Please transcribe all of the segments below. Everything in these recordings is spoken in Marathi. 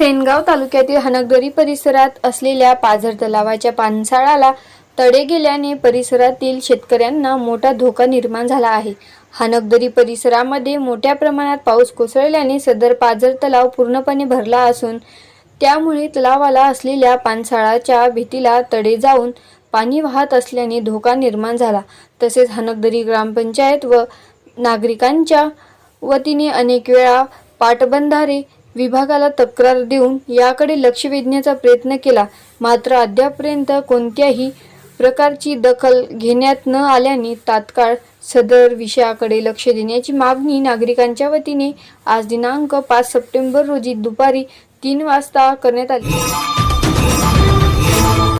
सेनगाव तालुक्यातील हनगदरी परिसरात असलेल्या पाझर तलावाच्या पानसाळाला तडे गेल्याने परिसरातील शेतकऱ्यांना मोठा धोका निर्माण झाला आहे. हानकदरी परिसरामध्ये मोठ्या प्रमाणात पाऊस कोसळल्याने सदर पाझर तलाव पूर्णपणे भरला असून त्यामुळे तलावाला असलेल्या पानसाळाच्या भीतीला तडे जाऊन पाणी वाहत असल्याने धोका निर्माण झाला. तसेच हनकदरी ग्रामपंचायत व नागरिकांच्या वतीने अनेक वेळा पाटबंधारे विभागाला तक्रार देऊन याकडे लक्ष वेधण्याचा प्रयत्न केला. मात्र अद्यापर्यंत कोणत्याही प्रकारची दखल घेण्यात न आल्याने तात्काळ सदर विषयाकडे लक्ष देण्याची मागणी नागरिकांच्या वतीने आज दिनांक पाच सप्टेंबर रोजी दुपारी तीन वाजता करण्यात आली.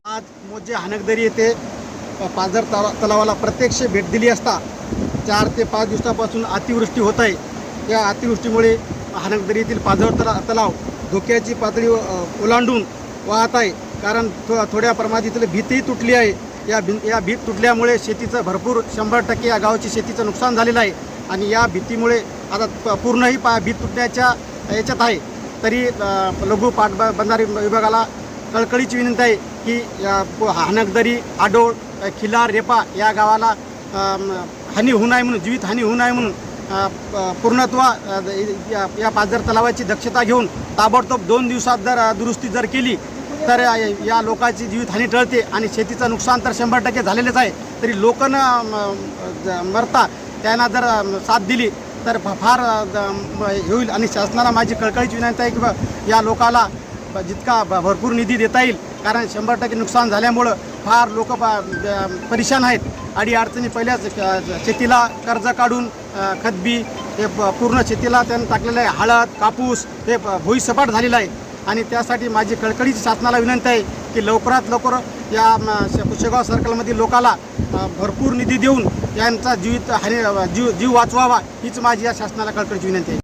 आज मोजे हानकदरी येथे पाझर तला तलावाला प्रत्यक्ष भेट दिली असता चार ते पाच दिवसापासून अतिवृष्टी होत आहे. या अतिवृष्टीमुळे हानगदरी येथील पाझर तला तलाव धोक्याची पातळी ओलांडून वाहत आहे. कारण थो थोड्या प्रमाणात इथली भीतही तुटली आहे. या भी या भीत तुटल्यामुळे शेतीचं भरपूर शंभर टक्के या गावाची शेतीचं नुकसान झालेलं आहे. आणि या भीतीमुळे आता पूर्णही पा भीत तुटण्याच्या याच्यात आहे. तरी लघु पाटबा बंधारे विभागाला कळकळीची विनंती आहे की हानकदरी आडोळ खिलार रेपा या गावाला हानी होऊ नये म्हणून जीवित हानी होऊ नये म्हणून पूर्णत्व या- या पाझर तलावाची दक्षता घेऊन ताबडतोब दोन दिवसात जर दुरुस्ती जर केली तर या लोकांची जीवितहानी टळते आणि शेतीचं नुकसान तर शंभर टक्के झालेलंच आहे. तरी लोकं मरता त्यांना जर साथ दिली तर फार होईल आणि शासनाला माझी कळकळीची विनंती आहे की या लोकाला जितका भ- भरपूर निधी देता येईल कारण शंभर टक्के नुकसान झाल्यामुळं फार लोक परेशान आहेत. अडी अडचणी पहिल्याच शेतीला कर्ज काढून खतबी हे प- पूर्ण शेतीला त्यानं टाकलेलं आहे. हळद कापूस हे प- भुईसपाट झालेलं आहे. आणि त्यासाठी माझी कळकळीची शासनाला विनंती आहे की लवकरात लवकर या म, कुशेगाव सर्कलमधील लोकाला भरपूर निधी देऊन यांचा जीवित हानी जीव जीव वाचवावा हीच माझी या शासनाला कळकळीची विनंती आहे.